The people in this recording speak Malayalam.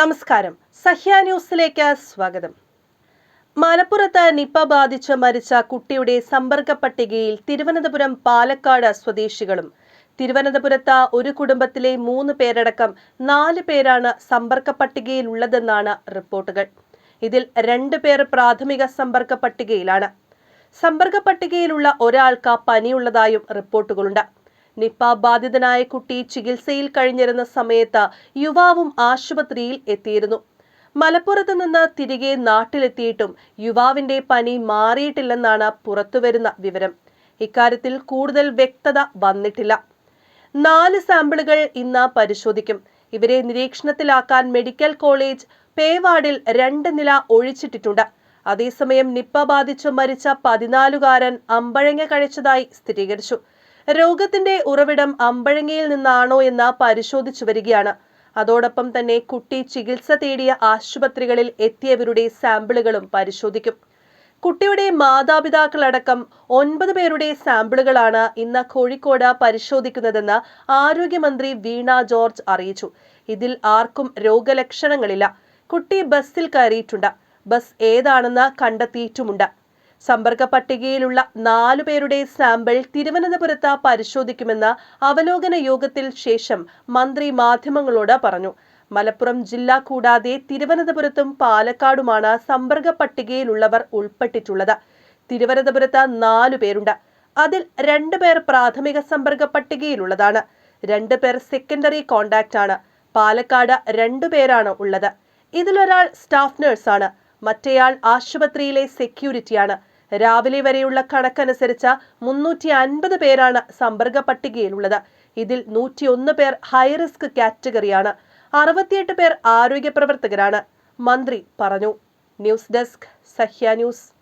നമസ്കാരം. സഹ്യ ന്യൂസിലേക്ക് സ്വാഗതം. മലപ്പുറത്ത് നിപ്പ ബാധിച്ച് മരിച്ച കുട്ടിയുടെ സമ്പർക്ക പട്ടികയിൽ തിരുവനന്തപുരം പാലക്കാട് സ്വദേശികളും തിരുവനന്തപുരത്ത് ഒരു കുടുംബത്തിലെ മൂന്ന് പേരടക്കം നാല് പേരാണ് സമ്പർക്ക പട്ടികയിലുള്ളതെന്നാണ് റിപ്പോർട്ടുകൾ. ഇതിൽ രണ്ട് പേർ പ്രാഥമിക സമ്പർക്ക പട്ടികയിലാണ്. സമ്പർക്ക പട്ടികയിലുള്ള ഒരാൾക്ക് പനിയുള്ളതായും റിപ്പോർട്ടുകളുണ്ട്. നിപ്പ ബാധിതനായ കുട്ടി ചികിത്സയിൽ കഴിഞ്ഞിരുന്ന സമയത്ത് യുവാവും ആശുപത്രിയിൽ എത്തിയിരുന്നു. മലപ്പുറത്ത് നിന്ന് തിരികെ നാട്ടിലെത്തിയിട്ടും യുവാവിന്റെ പനി മാറിയിട്ടില്ലെന്നാണ് പുറത്തുവരുന്ന വിവരം. ഇക്കാര്യത്തിൽ കൂടുതൽ വ്യക്തത വന്നിട്ടില്ല. നാല് സാമ്പിളുകൾ ഇന്ന് പരിശോധിക്കും. ഇവരെ നിരീക്ഷണത്തിലാക്കാൻ മെഡിക്കൽ കോളേജ് പേവാർഡിൽ രണ്ട് നില ഒഴിച്ചിട്ടിട്ടുണ്ട്. അതേസമയം നിപ്പ ബാധിച്ചു മരിച്ച പതിനാലുകാരൻ അമ്പഴങ്ങ കഴിച്ചതായി സ്ഥിരീകരിച്ചു. രോഗത്തിന്റെ ഉറവിടം അമ്പഴങ്ങയിൽ നിന്നാണോ എന്ന് പരിശോധിച്ചു വരികയാണ്. അതോടൊപ്പം തന്നെ കുട്ടി ചികിത്സ തേടിയ ആശുപത്രികളിൽ എത്തിയവരുടെ സാമ്പിളുകളും പരിശോധിക്കും. കുട്ടിയുടെ മാതാപിതാക്കളടക്കം ഒൻപത് പേരുടെ സാമ്പിളുകളാണ് ഇന്ന് കോഴിക്കോട് പരിശോധിക്കുന്നതെന്ന് ആരോഗ്യമന്ത്രി വീണ ജോർജ് അറിയിച്ചു. ഇതിൽ ആർക്കും രോഗലക്ഷണങ്ങളില്ല. കുട്ടി ബസ്സിൽ കയറിയിട്ടുണ്ട്. ബസ് ഏതാണെന്ന് കണ്ടെത്തിയിട്ടുമുണ്ട്. സമ്പർക്ക പട്ടികയിലുള്ള നാലു പേരുടെ സാമ്പിൾ തിരുവനന്തപുരത്ത് പരിശോധിക്കുമെന്ന് അവലോകന യോഗത്തിൽ ശേഷം മന്ത്രി മാധ്യമങ്ങളോട് പറഞ്ഞു. മലപ്പുറം ജില്ല കൂടാതെ തിരുവനന്തപുരത്തും പാലക്കാടുമാണ് സമ്പർക്ക പട്ടികയിലുള്ളവർ ഉൾപ്പെട്ടിട്ടുള്ളത്. തിരുവനന്തപുരത്ത് നാലു പേരുണ്ട്. അതിൽ രണ്ടു പേർ പ്രാഥമിക സമ്പർക്ക പട്ടികയിലുള്ളതാണ്. രണ്ടു പേർ സെക്കൻഡറി കോണ്ടാക്ട് ആണ്. പാലക്കാട് രണ്ടു പേരാണ് ഉള്ളത്. ഇതിലൊരാൾ സ്റ്റാഫ് നഴ്സാണ് മറ്റേയാൾ ആശുപത്രിയിലെ സെക്യൂരിറ്റിയാണ് രാവിലെ വരെയുള്ള കണക്കനുസരിച്ച് മുന്നൂറ്റി അൻപത് പേരാണ് സമ്പർക്ക പട്ടികയിലുള്ളത്. ഇതിൽ നൂറ്റിയൊന്ന് പേർ ഹൈറിസ്ക് കാറ്റഗറിയാണ് അറുപത്തിയെട്ട് പേർ ആരോഗ്യ പ്രവർത്തകരാണ്. മന്ത്രി പറഞ്ഞു. News desk Sahya news.